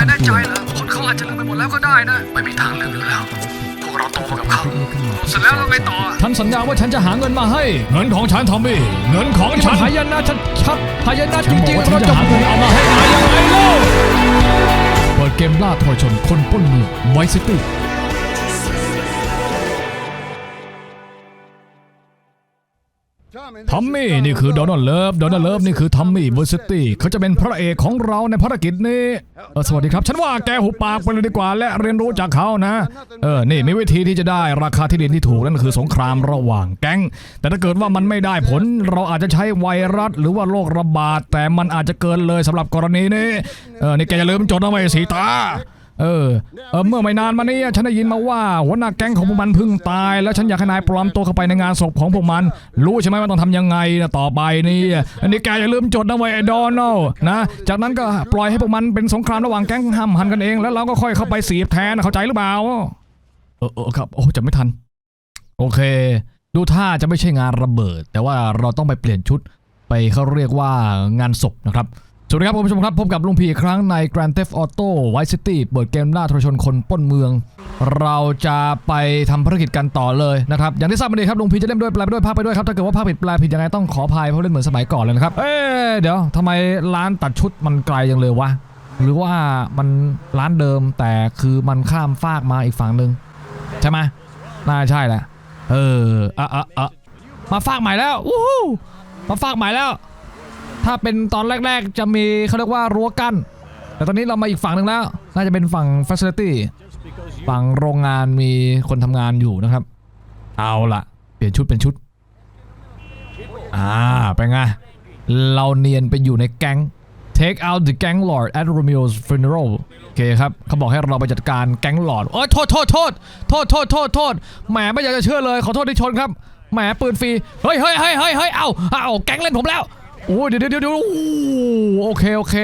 แต่แน่ทำใจตัวเหรอคนเขาอาจจะลืมไปหมดแล้วก็ได้นะ ไม่มีทางลืมอยู่แล้ว พวกเราโตมากับเขาเสร็จแล้วเราไงต่อฉันสัญญาว่าฉันจะหาเงินมาให้ เงินของฉันทอมมี่เงินของฉันหายนะชัดชัดหายนะจริงๆเราจะหาเงินเอามาให้นายยังไงเล่าเปิดเกมล่าทรชนคนปล้นเมืองไวซิตี้ ทอมมี่นี่คือโดนัลด์เลิฟโดนัลด์เลิฟนี่คือทอมมี่เวอร์ซิตี้เขาจะเป็นพระเอกของเราในภารกิจนี้เออสวัสดีครับ ฉันว่าแกหุบปากไปเลยดีกว่า และเรียนรู้จากเขานะเออนี่มีวิธีที่จะได้ราคาที่ดินที่ถูกนั่นคือสงครามระหว่างแก๊ง แต่ถ้าเกิดว่ามันไม่ได้ผล เราอาจจะใช้ไวรัสหรือว่าโรคระบาดแต่มันอาจจะเกินเลยสำหรับกรณีนี้เออนี่แกอย่าลืมจดเอาไว้สีตา เออเออเมื่อไม่นานมานี้ฉันได้ยินมาว่าหัวหน้าแก๊งของพวกมันเพิ่งตาย แล้วฉันอยากให้นายปลอมตัวเข้าไปในงานศพของพวกมัน รู้ใช่ไหมว่าต้องทำยังไงนะต่อไปนี่อันนี้แกอย่าลืมจดนะไว้ไอ้ดอนลนะจากนั้นก็ปล่อยให้พวกมันเป็นสงครามระหว่างแก๊งห้ามหันกันเอง แล้วเราก็ค่อยเข้าไปสีบแทนเข้าใจหรือเปล่าเออเออครับโอ้จะไม่ทัน โอเค ดูท่าจะไม่ใช่งานระเบิด แต่ว่าเราต้องไปเปลี่ยนชุดไปเขาเรียกว่างานศพนะครับ สวัสดีครับคุณผู้ชมครับ พบกับลุงพีอีกครั้งใน Grand Theft Auto Vice City เปิดเกมล่าทรชนคนป้นเมือง เราจะไปทำภารกิจกันต่อเลยนะครับ อย่างที่ทราบมาดีครับลุงพีจะเล่นด้วยแปลไปด้วยภาพไปด้วยครับ ถ้าเกิดว่าภาพผิดแปลผิดยังไงต้องขออภัยเพราะเล่นเหมือนสมัยก่อนเลยนะครับ เอ๊เดี๋ยวทำไมร้านตัดชุดมันไกลจังเลยวะ หรือว่ามันร้านเดิมแต่คือมันข้ามฟากมาอีกฝั่งหนึ่งใช่ไหมน่าใช่แหละ เอออะอะอะมาฟากใหม่แล้ววู้มาฟากใหม่แล้ว ถ้าเป็นตอนแรก ๆ จะมีเขาเรียกว่ารั้วกั้น แต่ตอนนี้เรามาอีกฝั่งหนึ่งแล้ว น่าจะเป็นฝั่ง facility ฝั่งโรงงานมีคนทำงานอยู่นะครับ เอาละเปลี่ยนชุดเป็นชุด อ่าเป็นไง เราเนียนไปอยู่ในแก๊ง take out the gang lord at Romeo's funeral โอเคครับเขาบอกให้เราไปจัดการแก๊งหลอดโอ้ยโทษโทษโทษโทษโทษโทษโทษแหมไม่อยากจะเชื่อเลยขอโทษที่ชนครับแหมปืนฟรีเฮ้ยเฮ้ยเฮ้ยเฮ้ยเฮ้ยเอาเอาแก๊งเล่นผมแล้ว โอ้ยเดี๋ยวเดี๋ยวเดี๋ยวโอ้โอเคโอเค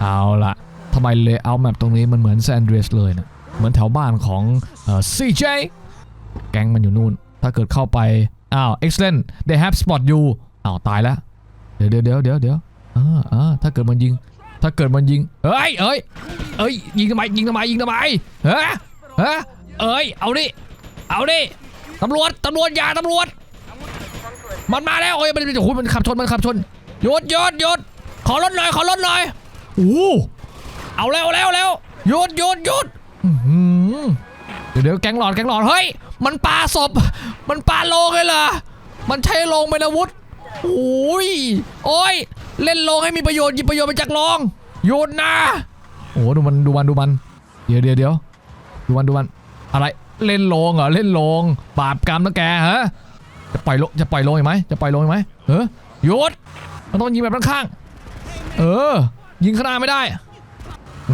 เอาละทำไมเลเยอร์แมปตรงนี้มันเหมือนแซนเดรสเลยนะเหมือนแถวบ้านของเอ่อ CJ แก๊งมันอยู่นู่น ถ้าเกิดเข้าไป อ้าว excellent they have spot you อ้าว ตายแล้ว เดี๋ยวเดี๋ยวเดี๋ยวเดี๋ยวเดี๋ยวอ่าอ่าถ้าเกิดมันยิง ถ้าเกิดมันยิง เอ้ยเอ้ยเอ้ย ยิงทำไม ยิงทำไม ยิงทำไมเฮ้เฮ้เอ้ย เอาดิ เอาดิ ตำรวจ ตำรวจ อย่า ตำรวจ มันมาแล้ว โอ้ย มันโอ้โหมันขับชน มันขับชน หยุดหยุดหยุดขอรถหน่อยขอรถหน่อยโอ้โหเอาแล้วแล้วแล้วหยุดหยุดหยุดอื้อหือเดี๋ยวเดี๋ยวแก๊งหลอดแก๊งหลอดเฮ้ยมันปาศพ มันปาโลงเลยเหรอมันใช้โลงเป็นอาวุธโอ้ยโอ้ยเล่นโลงให้มีประโยชน์หยิบประโยชน์มาจากโลงหยุดนะโอ้โหดูมันดูมันดูมัน เดี๋ยวเดี๋ยวเดี๋ยวดูมันดูมัน อะไรเล่นโลงเหรอเล่นโลงบาปกรรมนะแกฮะจะปล่อยโลจะปล่อยโลงอีกไหมจะปล่อยโลงอีกไหมเออหยุด มันต้องยิงแบบข้างๆเออ ยิงข้างหน้าไม่ได้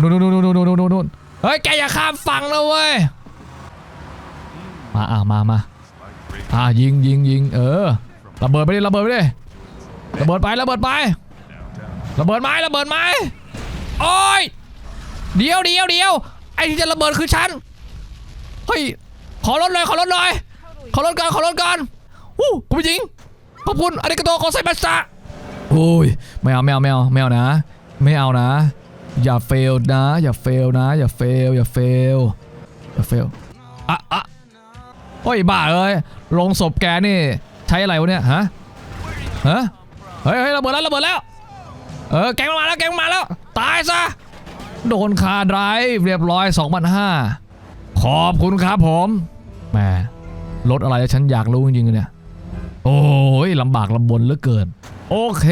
นู่นนู่นนู่นนู่นนู่นนู่นเฮ้ยแกอย่าข้ามฝั่งนะเว้ยมาอะมามาอะยิงยิงยิงเออระเบิดไปดิระเบิดไปดิระเบิดไประเบิดไประเบิดไม้ระเบิดไม้โอ้ยเดียวเดียวเดียวไอ้ที่จะระเบิดคือฉันเฮ้ยขอรถเลยขอรถหน่อยขอรถก่อนขอรถก่อนอู้คุณผู้หญิงขอบคุณอาริกาโตขอใส่บัสซะ โอ้ยไม่เอาไม่เอาไม่เอาไม่เอานะ ไม่เอานะ อย่าเฟลนะ อย่าเฟลนะ อย่าเฟลอย่าเฟลอย่าเฟลอะอะโอ้ยบ้าเอ้ยลงศพแกนี่ ใช้อะไรวะเนี่ยฮะฮะเฮ้ยเฮ้ยระเบิดแล้วระเบิดแล้วเออแกงมาแล้วแกงมาแล้ว ตายซะโดนคาไดร์เรียบร้อย2,500ขอบคุณครับผมแหมรถอะไรฉันอยากรู้จริงๆเนี่ยโอ้ยลำบากลำบนเหลือเกิน โอเค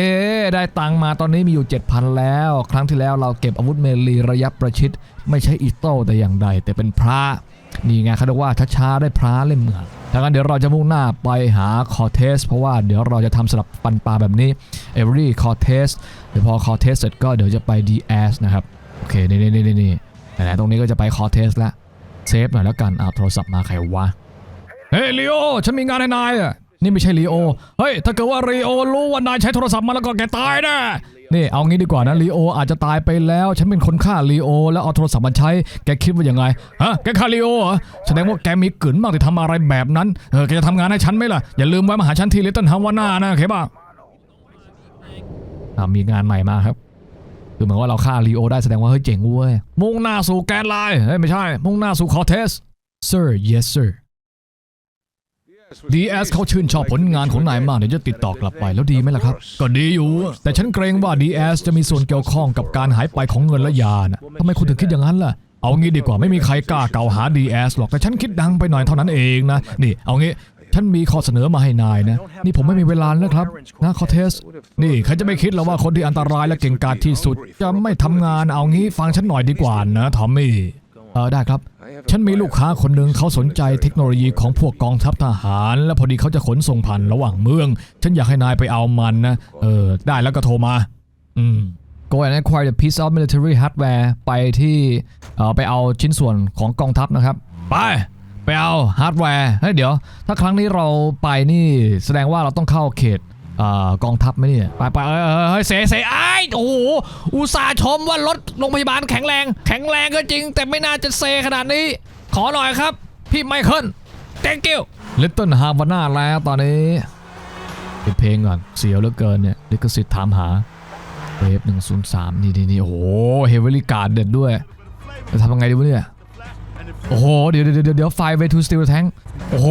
ได้ตังมาตอนนี้มีอยู่ 7,000 แล้ว ครั้งที่แล้วเราเก็บอาวุธเมลีระยะประชิด ไม่ใช่อีโต้แต่อย่างใด แต่เป็นพระ นี่ไงเขาเรียกว่าช้าๆได้พระเล่มเหมือนถ้างั้นเดี๋ยวเราจะมุ่งหน้าไปหาคอเทส เพราะว่าเดี๋ยวเราจะทำสลับปันปลาแบบนี้ every คอเทสเดี๋ยวพอคอเทสเสร็จก็เดี๋ยวจะไป DS นะครับ โอเค นี่นี่นี่นี่ไหนๆตรงนี้ก็จะไปคอเทสล้วเซฟหน่อยแล้วกันเอาโทรศัพท์มาใครวะเฮ้ยลีโอฉันมีงานให้นายอะ นี่ไม่ใช่ลีโอ เฮ้ย ถ้าเกิดว่าลีโอรู้ว่านายใช้โทรศัพท์มาแล้วก็แกตายแนะนี่เอางี้ดีกว่านะลีโออาจจะตายไปแล้ว ฉันเป็นคนฆ่าลีโอ แล้วเอาโทรศัพท์มาใช้ แกคิดว่ายังไง ฮะ แกฆ่าลีโอเหรอ แสดงว่าแกมีกลืนมากที่ทำอะไรแบบนั้น เออ แกจะทำงานให้ฉันไหมล่ะ อย่าลืมไว้มาหาฉันที่ลิตเติ้ลฮาวาน่านะโอเคป่ะมีงานใหม่มาครับ คือเหมือนว่าเราฆ่าลีโอได้แสดงว่าเฮ้ยเจ๋งเว้ย มุ่งหน้าสู่แกนไลน์เฮ้ยไม่ใช่ มุ่งหน้าสู่คอเทส sir yes sir DS เขาชื่นชอบผลงานของนายมากเดี๋ยวจะติดต่อกลับไปแล้วดีไหมล่ะครับ ก็ดีอยู่ แต่ฉันเกรงว่า DS จะมีส่วนเกี่ยวข้องกับการหายไปของเงินและยานะทำไมคุณถึงคิดอย่างนั้นล่ะ เอางี้ดีกว่าไม่มีใครกล้าเก่าหา DS หรอกแต่ฉันคิดดังไปหน่อยเท่านั้นเองนะนี่ เอางี้ฉันมีข้อเสนอมาให้นายนะ นี่ผมไม่มีเวลาแล้วครับนะคอเทส นี่ใครจะไม่คิดแล้วว่าคนที่อันตรายและเก่งกาจที่สุด จะไม่ทำงานเอางี้ฟังฉันหน่อยดีกว่านะทอมมี่เออได้ครับ ฉันมีลูกค้าคนหนึ่งเขาสนใจเทคโนโลยีของพวกกองทัพทหาร และพอดีเขาจะขนส่งผ่านระหว่างเมือง ฉันอยากให้นายไปเอามันนะ เออ ได้แล้วก็โทรมา อืม Go and acquire the piece of military hardware ไปที่เอ่อไปเอาชิ้นส่วนของกองทัพนะครับ ไป ไปเอาฮาร์ดแวร์เฮ้ยเดี๋ยว ถ้าครั้งนี้เราไปนี่แสดงว่าเราต้องเข้าเขตเอ่อ กองทัพไหมเนี่ยไปไปเอ้ยเอ้ยเฮ้ยเสเสไอ้โอ้โหอุตส่าห์ชมว่ารถโรงพยาบาลแข็งแรง แข็งแรงก็จริง แต่ไม่น่าจะเซขนาดนี้ ขอหน่อยครับ พี่ไมเคิล thank you Little Havana แล้วตอนนี้ปิดเพลงก่อน เสียวเหลือเกินเนี่ยลิขสิทธิ์ถามหาเวฟหนึ่งศูนย์สามนี่นี่นี่โอ้โหเฮเวลิการ์ดเด็ดด้วยจะทำยังไงดีวะเนี่ยโอ้โห เดี๋ยวเดี๋ยวเดี๋ยวเดี๋ยวไฟเวทูสติลแทงโอ้โห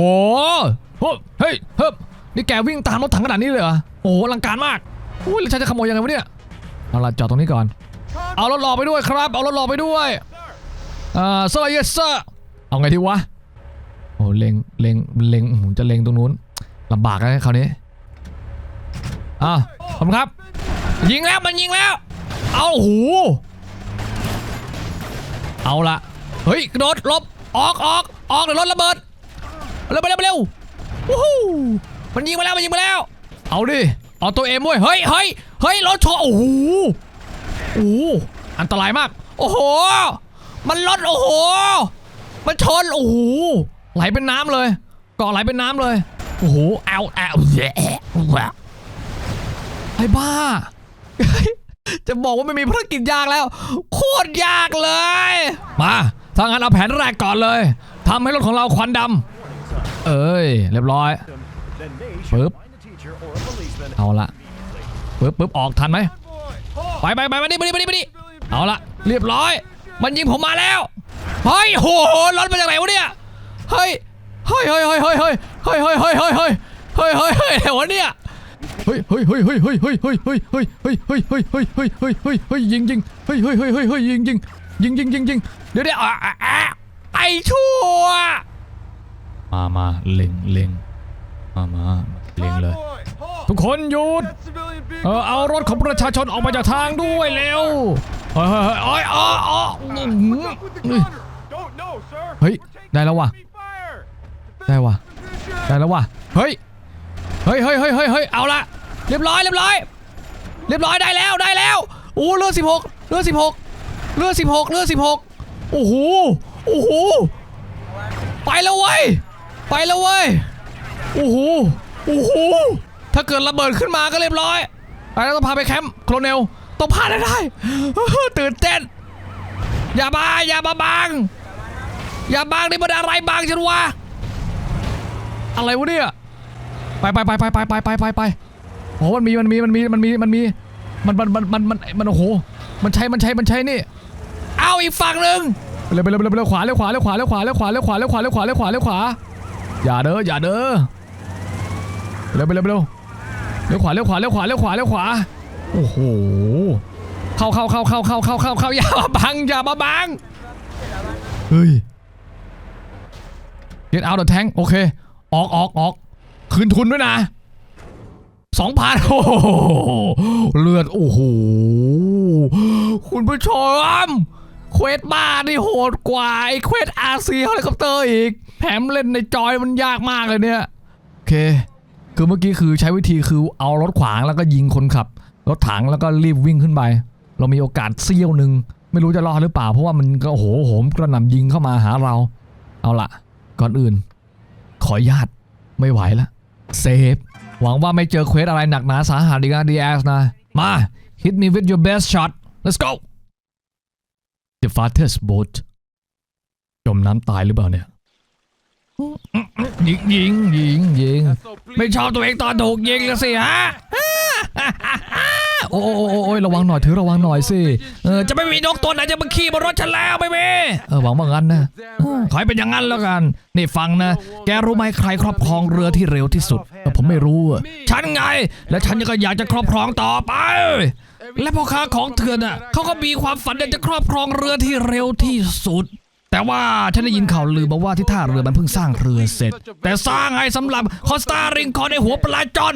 เฮ้ยเฮ้ยเฮ้ย นี่แกวิ่งตามรถถังขนาดนี้เลยเหรอ โอ้โหอลังการมาก อุ้ยแล้วฉันจะขโมยยังไงวะเนี่ย เอาละจอดตรงนี้ก่อน เอารถหล่อไปด้วยครับ เอารถหล่อไปด้วยอ่าเซอร์เยสเซอร์เอาไงดีวะ โอ้เล็งเล็งเล็งอื้อหือจะเล็งตรงนู้นลำบากนะคราวนี้อะขอบคุณครับ ยิงแล้วมันยิงแล้ว เอาหูเอาละเฮ้ยกระโดดหลบออกออกออกเดี๋ยวรถระเบิดเร็วไปเร็วไปเร็ววู้ฮู้ มันยิงมาแล้วมันยิงมาแล้ว เอาดิเอาตัวเอ็มเว้ยเฮ้ยเฮ้ยเฮ้ยรถชนโอ้โหโอ้โหอันตรายมาก โอ้โห มันรถโอ้โห มันชนโอ้โหไหลเป็นน้ำเลยเกาะไหลเป็นน้ำเลยโอ้โหแอลแอลแหะไอ้บ้า จะบอกว่าไม่มีภารกิจยากแล้ว โคตรยากเลย มาถ้างั้นเอาแผนแรกก่อนเลยทำให้รถของเราควันดำเอ้ย เรียบร้อย ปึ๊บเอาละปึ๊บปึ๊บออกทันไหมไปไปไปมาดิมาดิมาดิมาดิเอาละเรียบร้อย มันยิงผมมาแล้วเฮ้ยโหรถมาจากไหนวะเนี่ยเฮ้ยเฮ้ยเฮ้ยเฮ้ยเฮ้ยเฮ้ยเฮ้ยเฮ้ยเฮ้ยเฮ้ยเฮ้ยเฮ้ยเฮ้ยเฮ้ยอะไรวะเนี่ยเฮ้ยเฮ้ยเฮ้ยเฮ้ยเฮ้ยเฮ้ยเฮ้ยเฮ้ยเฮ้ยเฮ้ยเฮ้ยเฮ้ยเฮ้ยเฮ้ยเฮ้ยเฮ้ยเฮ้ยยิงยิงเฮ้ยเฮ้ยเฮ้ยเฮ้ยเฮ้ยยิงยิงยิงยิงยิงยิงเดี๋ยวเดี๋ยวอะอะอะไอ้ชั่วมามาเล็งเล็ง มามาเล็งเลย ทุกคนหยุด เออเอารถของประชาชนออกมาจากทางด้วยเร็ว เฮ้ยเฮ้ยเฮ้ยอ๋ออ๋ออื้อหือเฮ้ย ได้แล้วว่ะ ได้ว่ะ ได้แล้วว่ะ เฮ้ย เฮ้ยเฮ้ยเฮ้ยเฮ้ยเฮ้ยเอาละ เรียบร้อย เรียบร้อย เรียบร้อยได้แล้วได้แล้ว โอ้เลือดสิบหกเลือดสิบหกเลือดสิบหกเลือดสิบหกโอ้โห โอ้โห ไปแล้วเว้ย ไปแล้วเว้ย โอ้โห โอ้โห ถ้าเกิดระเบิดขึ้นมาก็เรียบร้อยไปแล้วต้องพาไปแคมป์โคลเนลต้องพาได้ได้ ตื่นเต้น อย่ามาอย่ามาบัง อย่าบังนี่มันอะไรบังฉันวะ อะไรวะเนี่ย ไปไปไปไปไปไปไปไปไปโอ้มันมีมันมีมันมีมันมีมันมี มันมันมันมันมันมันโอ้โห มันใช้มันใช้มันใช้นี่ เอาอีกฝั่งหนึ่งเร็วเร็วไปเร็วไปเร็วขวาเร็วขวาเร็วขวาเร็วขวาเร็วขวาเร็วขวาเร็วขวาเร็วขวาเร็วขวาเร็วขวาอย่าเด้ออย่าเด้อ เร็วไปเร็วไปเร็วเร็วขวาเร็วขวาเร็วขวาเร็วขวาเร็วขวาโอ้โหเข้าเข้าเข้าเข้าเข้าเข้าเข้าเข้าอย่ามาบังอย่ามาบังเฮ้ย get out the tank โอเคออกออกออกคืนทุนด้วยนะสองพันโอ้โหเลือดโอ้โหคุณผู้ชมเควสบ้านี่โหดกว่าไอ้เควสอาร์ซีเฮลิคอปเตอร์อีก แถมเล่นในจอยมันยากมากเลยเนี่ย โอเค คือเมื่อกี้คือใช้วิธีคือเอารถขวางแล้วก็ยิงคนขับ รถถังแล้วก็รีบวิ่งขึ้นไป เรามีโอกาสเสี้ยวหนึ่งไม่รู้จะรอดหรือเปล่า เพราะว่ามันก็โอ้โหโหมกระหน่ำยิงเข้ามาหาเรา เอาละก่อนอื่น ขออนุญาตไม่ไหวละเซฟหวังว่าไม่เจอเควสอะไรหนักหนาสาหัสอีกนะดีแอสนะ มา hit me with your best shot let's go the fastest boat จมน้ำตายหรือเปล่าเนี่ย ยิงยิงยิงยิงไม่ชอบตัวเองตอนถูกยิงละสิฮะโอ้โอ้ยระวังหน่อยถือระวังหน่อยสิเออจะไม่มีนกตัวไหนจะมาขี่บนรถฉันแล้วไม่มีเออหวังว่างั้นนะเออขอให้เป็นอย่างนั้นแล้วกัน นี่ฟังนะ แกรู้ไหมใครครอบครองเรือที่เร็วที่สุดผมไม่รู้ฉันไง และฉันก็อยากจะครอบครองต่อไป และพ่อค้าของเถื่อนอะเขาก็มีความฝันอยากจะครอบครองเรือที่เร็วที่สุด แต่ว่าฉันได้ยินข่าวลือมาว่าที่ท่าเรือมันเพิ่งสร้างเรือเสร็จ แต่สร้างให้สำหรับคอสตาริงคอนในหัวปลาจอน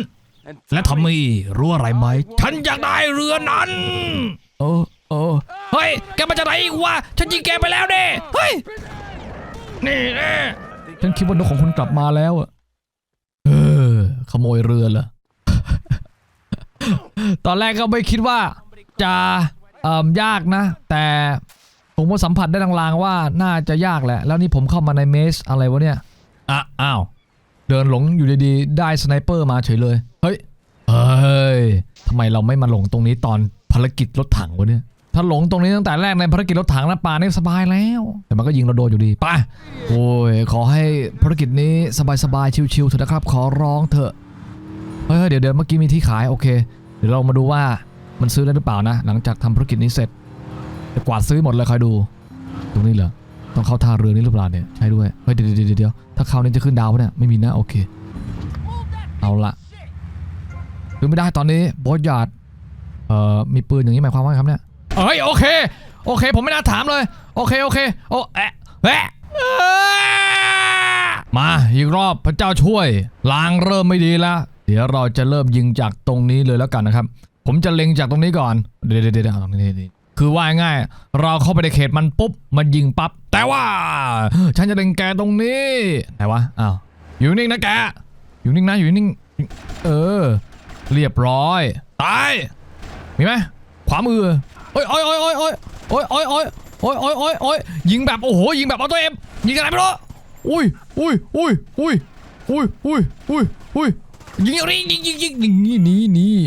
และทอมมี่รู้อะไรไหม ฉันอยากได้เรือนั้นเออเออเฮ้ย แกมาจากไหนอีกวะ ฉันยิงแกไปแล้วเด้เฮ้ย นี่แน่ฉันคิดว่านกของคุณกลับมาแล้วอะเออ ขโมยเรือเหรอ ตอนแรกก็ไม่คิดว่าจะเอ่อยากนะ แต่ ผมก็สัมผัสได้ลางๆว่าน่าจะยากแหละ แล้วนี่ผมเข้ามาในเมสอะไรวะเนี่ยอะอ้าว เดินหลงอยู่ดีๆ ได้สไนเปอร์มาเฉยเลย เฮ้ย เฮ้ยทำไมเราไม่มาหลงตรงนี้ตอนภารกิจรถถังวะเนี่ย ถ้าหลงตรงนี้ตั้งแต่แรกในภารกิจรถถังนะป่านี่สบายแล้ว แต่มันก็ยิงเราโดนอยู่ดีไปโอ้ย ขอให้ภารกิจนี้สบายๆ ชิวๆเถอะนะครับ ขอร้องเถอะ เฮ้ยเดี๋ยวเดี๋ยวเมื่อกี้มีที่ขายโอเค เดี๋ยวเรามาดูว่ามันซื้อได้หรือเปล่านะ หลังจากทำภารกิจนี้เสร็จจะ กวาดซื้อหมดเลยคอยดู ตรงนี้เหรอ ต้องเข้าท่าเรือนี้หรือเปล่าเนี่ย ใช่ด้วย เฮ้ยเดี๋ยวเดี๋ยวเดี๋ยวถ้าเข้านี่จะขึ้นดาวปะเนี่ย ไม่มีนะ โอเค เอาละคือไม่ได้ตอนนี้บอสหยาดเอ่อ มีปืนอย่างนี้หมายความว่าไงครับเนี่ย เอ้ยโอเค โอเค ผมไม่น่าถามเลย โอเค โอเค โอ้แอะแอะมาอีกรอบพระเจ้าช่วย ลางเริ่มไม่ดีแล้วเดี๋ยวเราจะเริ่มยิงจากตรงนี้เลยแล้วกันนะครับ ผมจะเล็งจากตรงนี้ก่อน เดี๋ยวเดี๋ยวเดี๋ยวตรงนี้ คือว่าง่าย เราเข้าไปในเขตมันปุ๊บ มันยิงปั๊บ แต่ว่า ฉันจะเล็งแกตรงนี้ไหนวะ อ้าว อยู่นิ่งนะแก อยู่นิ่งนะ อยู่นิ่ง เออ เรียบร้อย ตาย มีไหมขวามือโอ้ยโอ้ยโอ้ยโอ้ยโอ้ยโอ้ยโอ้ยโอ้ยโอ้ยโอ้ยโอ้ยโอ้ยยิงแบบโอ้โห ยิงแบบเอาตัวเอ็มยิงอะไรไม่รู้อุ้ยอุ้ยอุ้ยอุ้ยอุ้ยอุ้ยอุ้ยอุ้ยยิงอย่างนี้ยิงยิงยิงยิงนี่นี่นี่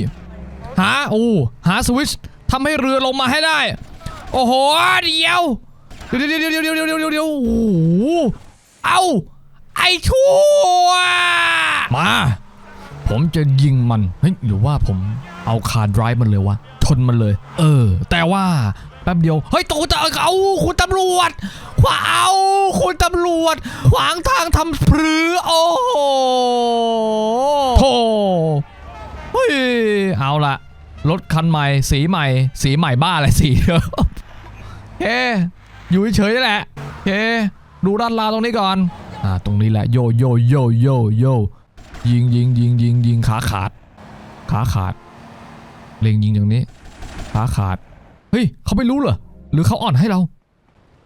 หาโอ้หาสวิตช์ ทำให้เรือลงมาให้ได้ โอ้โหเดียวเดียวเดียวเดียวเดียวเดียวเดียวโอ้โหเอาไอ้ชั่วมา ผมจะยิงมันเฮ้ยหรือว่าผมเอาคาร์ดไรมันเลยวะชนมันเลย เออ แต่ว่าแป๊บเดียว เฮ้ยตูตะเอาคุณตำรวจขวาเอาคุณตำรวจ ขวางทางทำพรือ โอ้โหโธ่เฮ้ย เอาละ รถคันใหม่สีใหม่ สีใหม่บ้าอะไรสีเดิมเฮ้อยู่เฉยๆแหละเฮ้ดูด้านลาตรงนี้ก่อนอ่าตรงนี้แหละโยโยโยโยโยยิงยิงยิงยิงยิงขาขาด ขาขาด เล็งยิงอย่างนี้ ขาขาด เฮ้ยเขาไม่รู้เหรอหรือเขาอ่อนให้เรา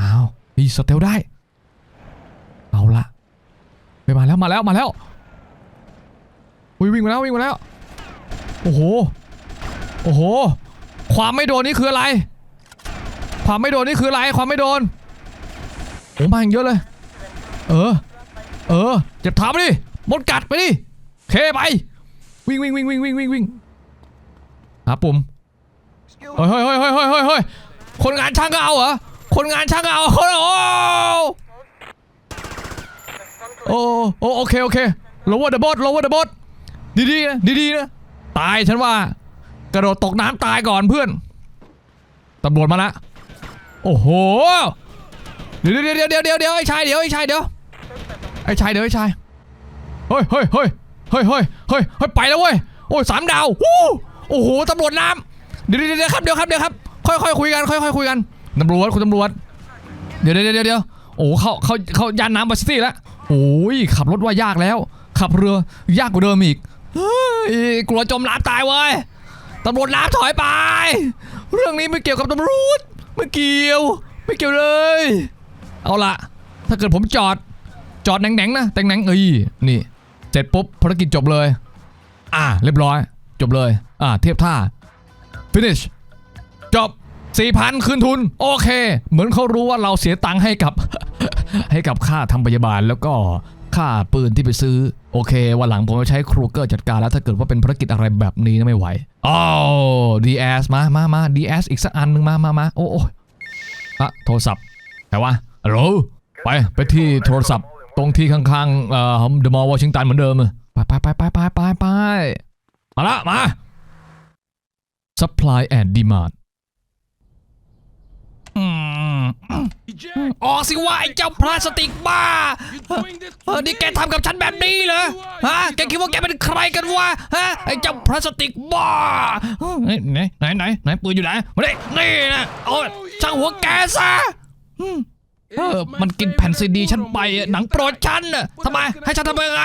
อ้าวมีสเตลได้เอาละไปมาแล้วมาแล้วมาแล้ววิ่งมาแล้ววิ่งมาแล้วโอ้โห โอ้โห ความไม่โดนนี่คืออะไร ความไม่โดนนี่คืออะไร ความไม่โดนโอ้มาอย่างเยอะเลย เออ เออเจ็บเท้าไปดิมดกัดไปดิเคไป วิ่งวิ่งวิ่งวิ่งวิ่งวิ่งวิ่งหาปุ่มเฮ้ยเฮ้ยเฮ้ยเฮ้ยเฮ้ยเฮ้ยคนงานช่างก็เอาเหรอ คนงานช่างก็เอาโอ้โหโอ้โอ้โอเคโอเค lower the boat lower the boat ดีๆนะดีๆนะ ตายฉันว่า กระโดดตกน้ำตายก่อนเพื่อนตำรวจมาละโอ้โหเดี๋ยวเดี๋ยวเดี๋ยวเดี๋ยวเดี๋ยวไอ้ชายเดี๋ยวไอ้ชายเดี๋ยวไอ้ชายเดี๋ยวไอ้ชายเฮ้ยเฮ้ยเฮ้ยเฮ้ยเฮ้ยเฮ้ยเฮ้ยไปแล้วเว้ยโอ้ยสามดาววู้โอ้โหตำรวจน้ำเดี๋ยวเดี๋ยวเดี๋ยวครับเดี๋ยวครับเดี๋ยวครับค่อยค่อยคุยกันค่อยค่อยคุยกันตำรวจคุณตำรวจเดี๋ยวเดี๋ยวเดี๋ยวเดี๋ยวโอ้เขาเขาเขายานน้ำบัสตี้แล้วโอ้ยขับรถว่ายากแล้ว ขับเรือยากกว่าเดิมอีกเฮ้ยกลัวจมน้ำตายเว้ย ตำรวจน้ำถอยไป เรื่องนี้ไม่เกี่ยวกับตำรวจไม่เกี่ยว ไม่เกี่ยวเลย เอาละถ้าเกิดผมจอด จอดแหนงๆนะแตงแหนงเอ้ยนี่ เสร็จปุ๊บภารกิจจบเลย อ่า เรียบร้อย จบเลย อ่า เทียบท่า finish จบสี่พันคืนทุน โอเค เหมือนเขารู้ว่าเราเสียตังค์ให้กับ ให้กับค่าทำพยาบาลแล้วก็ ค่าปืนที่ไปซื้อ โอเค วันหลังผมจะใช้ครูเกอร์จัดการแล้วถ้าเกิดว่าเป็นภารกิจอะไรแบบนี้นะไม่ไหวอ้าวดีเอสมามามาดีเอสอีกสักอันหนึ่งมามามาโอ้โอ้อะโทรศัพท์แต่ว่าฮัลโหลไปไปที่โทรศัพท์ตรงที่ข้างๆเอ่อเดอะมอลล์วอชิงตันเหมือนเดิมไปไปไปไปไปไปไปมาละมา supply and demand ออกสิว่าไอ้เจ้าพลาสติกบ้าเออนี่แกทำกับฉันแบบนี้เหรอฮะแกคิดว่าแกเป็นใครกันวะฮะไอ้เจ้าพลาสติกบ้าไหนไหนไหนไหนปืนอยู่ไหนมาดินี่นะโอ้ยช่างหัวแกซะมเออมันกินแผ่นซีดีฉันไปหนังโปรดฉันน่ะทำไมให้ฉันทำยังไง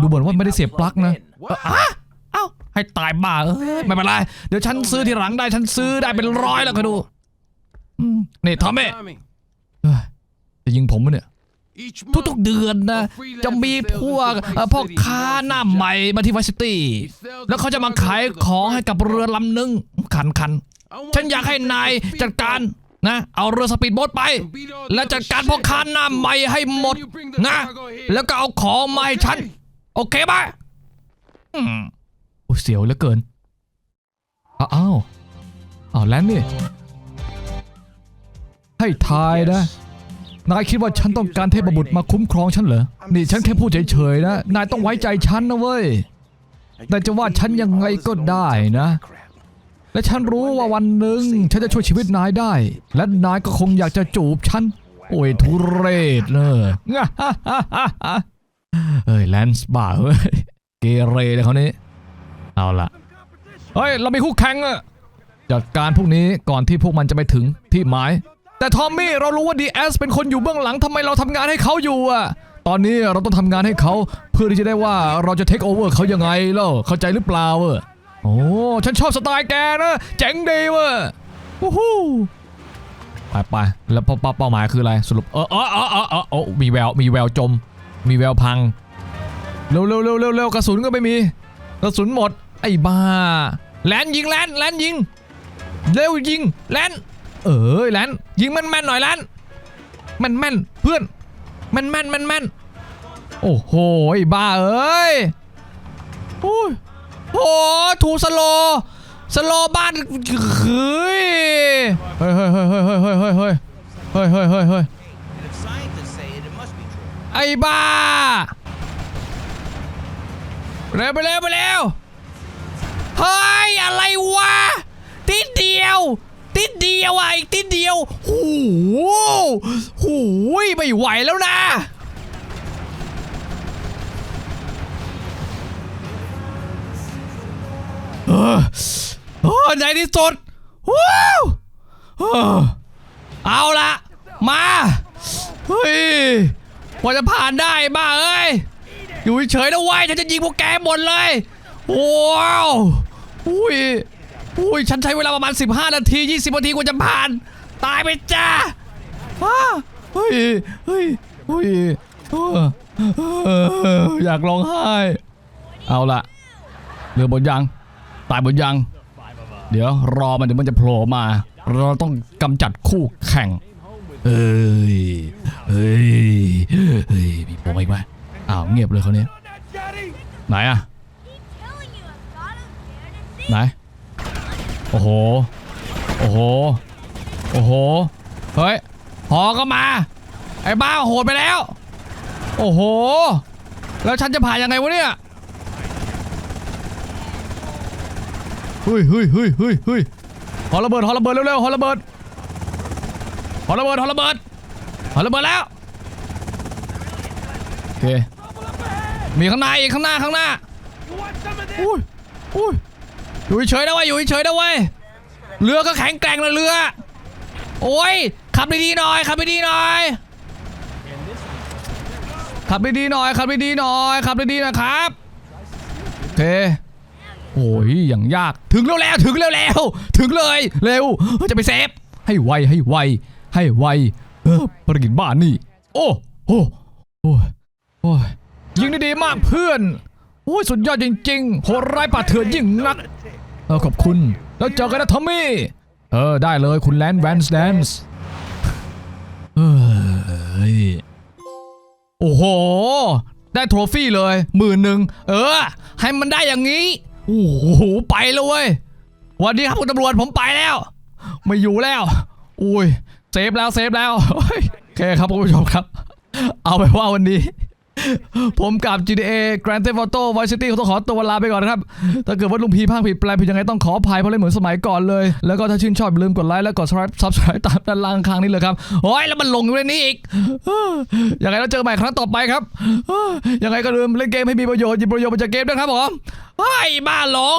ดูเหมือนว่าไม่ได้เสียบปลั๊กนะเอออะเอ้าให้ตายบ้าเออไม่เป็นไรเดี๋ยวฉันซื้อทีหลังได้ฉันซื้อได้เป็นร้อยแล้วคอยดู นี่ทอมมี่เอ้ยจะยิงผมปะเนี่ย ทุกๆเดือนนะ จะมีพวกเอ่อพ่อค้าหน้าใหม่มาที่วัซิตี้ แล้วเขาจะมาขายของให้กับเรือลำหนึงคันคันๆฉันอยากให้นายจัดการนะ เอาเรือสปีดโบ๊ทไป แล้วจัดการพ่อค้าหน้าใหม่ให้หมดนะ แล้วก็เอาของมาให้ฉัน โอเคไหมอืมโอ้เสียวเหลือเกินอ้าวอ้าวอ้าวแล้วนี่ ให้ทายนะ นายคิดว่าฉันต้องการเทพบุตรมาคุ้มครองฉันเหรอ นี่ฉันแค่พูดเฉยๆนะ นายต้องไว้ใจฉันนะเว้ย แต่จะว่าฉันยังไงก็ได้นะ และฉันรู้ว่าวันหนึ่งฉันจะช่วยชีวิตนายได้ และนายก็คงอยากจะจูบฉัน โอ้ยทุเรศเนอะเอ้ยแลนส์บ้าเฮ้ย เกเรเลยเขานี้เอาละเฮ้ย เรามีคู่แข่งอะจัดการพวกนี้ก่อนที่พวกมันจะไปถึงที่หมาย แต่ทอมมี่เรารู้ว่าดีเอสเป็นคนอยู่เบื้องหลังทำไมเราทำงานให้เขาอยู่อะตอนนี้เราต้องทำงานให้เขาเพื่อที่จะได้ว่าเราจะเทคโอเวอร์เขายังไงเล่าเข้าใจหรือเปล่าเออโอ้ฉันชอบสไตล์แกนะเจ๋งดีเว้ยวู้ฮู้ไปไปแล้วเป้าเป้าเป้าหมายคืออะไรสรุปเออเออเออเออเออโอ้มีแววมีแววจม มีแววพังเร็วเร็วเร็วเร็วเร็วกระสุนก็ไม่มีกระสุนหมดไอ้บ้าแลนยิงแลนแลนยิงเร็วยิงแลน เอ้ยแลนยิงแม่นแม่นๆหน่อยแลนแม่นแม่นๆเพื่อนแม่นแม่นแม่นแม่นโอ้โหบ้าเอ้ยโอ้ยโอ้ถูสโลสโลบ้านเฮ้ยเฮ้ยเฮ้ยเฮ้ยเฮ้ยเฮ้ยเฮ้ยเฮ้ยเฮ้ยเฮ้ยเฮ้ยเฮ้ยไอ้บ้าเร็วไปเร็วไปเร็วเฮ้ยอะไรวะติดเดียว ติดเดียวอะอีกติดเดียวหูหูยไม่ไหวแล้วนะเออเออในที่สุดว้าวเออเอาละมาเฮ้ยกว่าจะผ่านได้บ้าเอ้ยอยู่เฉยๆนะว้ยฉันจะยิงพวกแกหมดเลยว้าวอุ้ย อุ้ยฉันใช้เวลาประมาณ 15 นาที 20 นาทีกว่าจะผ่าน ตายไปจ้าอ้าเฮ้ยเฮ้ยเฮ้ยเออเอออยากร้องไห้ เอาละเรือบนยังตายบนยังเดี๋ยวรอมันเดี๋ยวมันจะโผล่มา เราต้องกำจัดคู่แข่งเอ้ยเฮ้ยเฮ้ยมีโผล่มาอีกไหมอ้าวเงียบเลยเขาวนี้ไหนอะ telling you, I've got him there to see. ไหน โอ้โห โอ้โห โอ้โห เฮ้ย หอก็มา ไอ้บ้าโหดไปแล้ว โอ้โห แล้วฉันจะผ่านยังไงวะเนี่ยเฮ้ยเฮ้ยเฮ้ยเฮ้ยเฮ้ยหอระเบิดหอระเบิดเร็วๆหอระเบิดหอระเบิดหอระเบิดหอระเบิดแล้วโอเคมีข้างในอีกข้างหน้าข้างหน้าอุ้ยอุ้ย อยู่เฉยนะเว้ยอยู่เฉยนะเว้ยเรือก็แข็งแกร่งนะเรือ โอ้ยขับดีๆหน่อยขับดีๆหน่อยขับดีๆหน่อยขับดีๆหน่อยขับดีๆนะครับโอเคโอ้ยอย่างยากถึงแล้วแล้วถึงแล้วแล้วถึงเลยเร็วจะไปเซฟ ให้ไวให้ไวให้ไวเออภารกิจบ้านนี่ โอ้โอ้โอ้ยโอ้ยยิงได้ดีมากเพื่อนโอ้ยสุดยอดจริงๆโหดร้ายป่าเถื่อนยิ่งนัก เออขอบคุณ แล้วเจอกันนะทอมมี่ เออ ได้เลยคุณแลนด์แวนส์แดนส์เฮ้ยโอ้โห ได้โทรฟี่เลยหมื่นหนึ่งเออ ให้มันได้อย่างนี้ โอ้โห ไปเลยเว้ยวันนี้ครับคุณตำรวจผมไปแล้ว ไม่อยู่แล้ว อุ้ยเซฟแล้วเซฟแล้วโอเคครับคุณผู้ชมครับ เอาไปว่าวันนี้ ผมกับ GTA Grand Theft Auto Vice City ต้องขอตัวลาไปก่อนนะครับ ถ้าเกิดว่าลุงพีพากผิดแปลผิดยังไงต้องขออภัยเพราะเล่นเหมือนสมัยก่อนเลย แล้วก็ถ้าชื่นชอบอย่าลืมกดไลค์และกด subscribe subscribe ตามด้านล่างข้างนี้เลยครับ โอ้ยแล้วมันลงอยู่ในนี้อีกอยังไงเราเจอกันใหม่ครั้งต่อไปครับ ยังไงก็ลืมเล่นเกมให้มีประโยชน์หยิบประโยชน์มาจากเกมด้วยครับผมเฮ้บ้าหรอ